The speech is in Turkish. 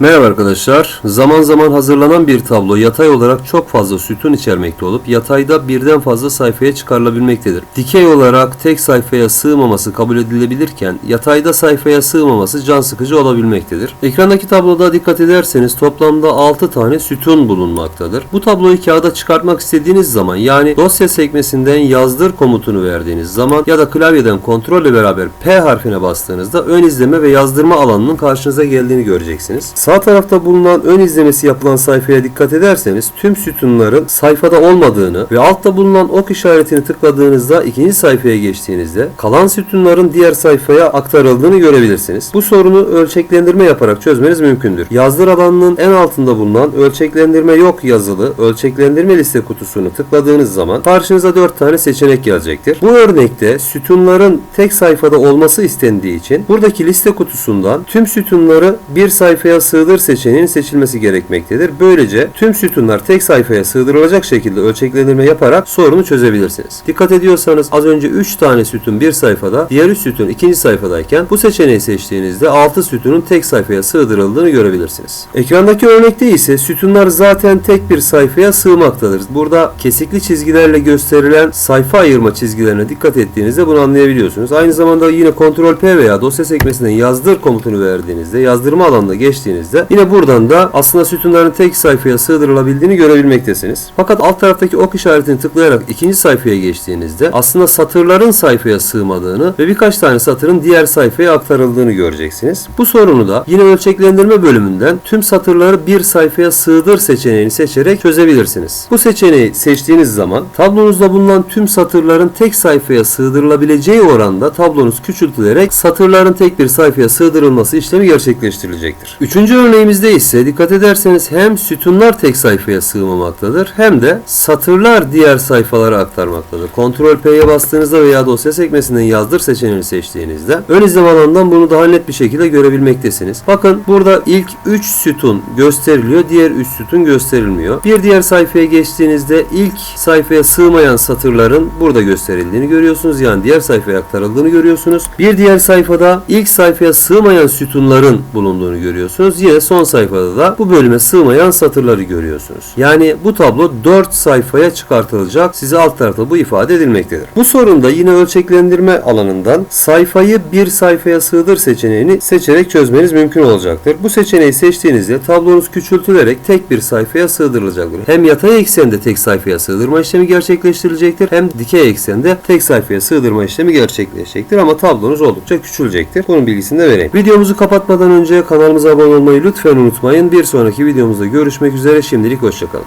Merhaba arkadaşlar. Zaman zaman hazırlanan bir tablo yatay olarak çok fazla sütun içermekte olup yatayda birden fazla sayfaya çıkarılabilmektedir. Dikey olarak tek sayfaya sığmaması kabul edilebilirken yatayda sayfaya sığmaması can sıkıcı olabilmektedir. Ekrandaki tabloda dikkat ederseniz toplamda 6 tane sütun bulunmaktadır. Bu tabloyu kağıda çıkartmak istediğiniz zaman yani dosya sekmesinden yazdır komutunu verdiğiniz zaman ya da klavyeden kontrol ile beraber P harfine bastığınızda ön izleme ve yazdırma alanının karşınıza geldiğini göreceksiniz. Sağ tarafta bulunan ön izlemesi yapılan sayfaya dikkat ederseniz tüm sütunların sayfada olmadığını ve altta bulunan ok işaretini tıkladığınızda ikinci sayfaya geçtiğinizde kalan sütunların diğer sayfaya aktarıldığını görebilirsiniz. Bu sorunu ölçeklendirme yaparak çözmeniz mümkündür. Yazdır alanının en altında bulunan ölçeklendirme yok yazılı ölçeklendirme liste kutusunu tıkladığınız zaman karşınıza 4 tane seçenek gelecektir. Bu örnekte sütunların tek sayfada olması istendiği için buradaki liste kutusundan tüm sütunları bir sayfaya sığdır seçeneğinin seçilmesi gerekmektedir. Böylece tüm sütunlar tek sayfaya sığdırılacak şekilde ölçeklendirme yaparak sorunu çözebilirsiniz. Dikkat ediyorsanız az önce 3 tane sütun bir sayfada, diğer 3 sütun ikinci sayfadayken bu seçeneği seçtiğinizde 6 sütunun tek sayfaya sığdırıldığını görebilirsiniz. Ekrandaki örnekte ise sütunlar zaten tek bir sayfaya sığmaktadır. Burada kesikli çizgilerle gösterilen sayfa ayırma çizgilerine dikkat ettiğinizde bunu anlayabiliyorsunuz. Aynı zamanda yine Ctrl P veya dosya sekmesinden yazdır komutunu verdiğinizde, yazdırma alanına geçtiğinizde yine buradan da aslında sütunların tek sayfaya sığdırılabildiğini görebilmektesiniz. Fakat alt taraftaki ok işaretini tıklayarak ikinci sayfaya geçtiğinizde aslında satırların sayfaya sığmadığını ve birkaç tane satırın diğer sayfaya aktarıldığını göreceksiniz. Bu sorunu da yine ölçeklendirme bölümünden tüm satırları bir sayfaya sığdır seçeneğini seçerek çözebilirsiniz. Bu seçeneği seçtiğiniz zaman tablonuzda bulunan tüm satırların tek sayfaya sığdırılabileceği oranda tablonuz küçültülerek satırların tek bir sayfaya sığdırılması işlemi gerçekleştirilecektir. Üçüncü örneğimizde ise dikkat ederseniz hem sütunlar tek sayfaya sığmamaktadır hem de satırlar diğer sayfalara aktarmaktadır. Ctrl P'ye bastığınızda veya dosya sekmesinden yazdır seçeneğini seçtiğinizde ön izleme alanından bunu daha net bir şekilde görebilmektesiniz. Bakın burada ilk 3 sütun gösteriliyor, diğer 3 sütun gösterilmiyor. Bir diğer sayfaya geçtiğinizde ilk sayfaya sığmayan satırların burada gösterildiğini görüyorsunuz. Yani diğer sayfaya aktarıldığını görüyorsunuz. Bir diğer sayfada ilk sayfaya sığmayan sütunların bulunduğunu görüyorsunuz. Yine son sayfada da bu bölüme sığmayan satırları görüyorsunuz. Yani bu tablo 4 sayfaya çıkartılacak. Size alt tarafta bu ifade edilmektedir. Bu sorunda yine ölçeklendirme alanından sayfayı bir sayfaya sığdır seçeneğini seçerek çözmeniz mümkün olacaktır. Bu seçeneği seçtiğinizde tablonuz küçültülerek tek bir sayfaya sığdırılacaktır. Hem yatay eksende tek sayfaya sığdırma işlemi gerçekleştirilecektir hem dikey eksende tek sayfaya sığdırma işlemi gerçekleşecektir ama tablonuz oldukça küçülecektir. Bunun bilgisini de vereyim. Videomuzu kapatmadan önce kanalımıza abone olmayı lütfen unutmayın. Bir sonraki videomuzda görüşmek üzere. Şimdilik hoşçakalın.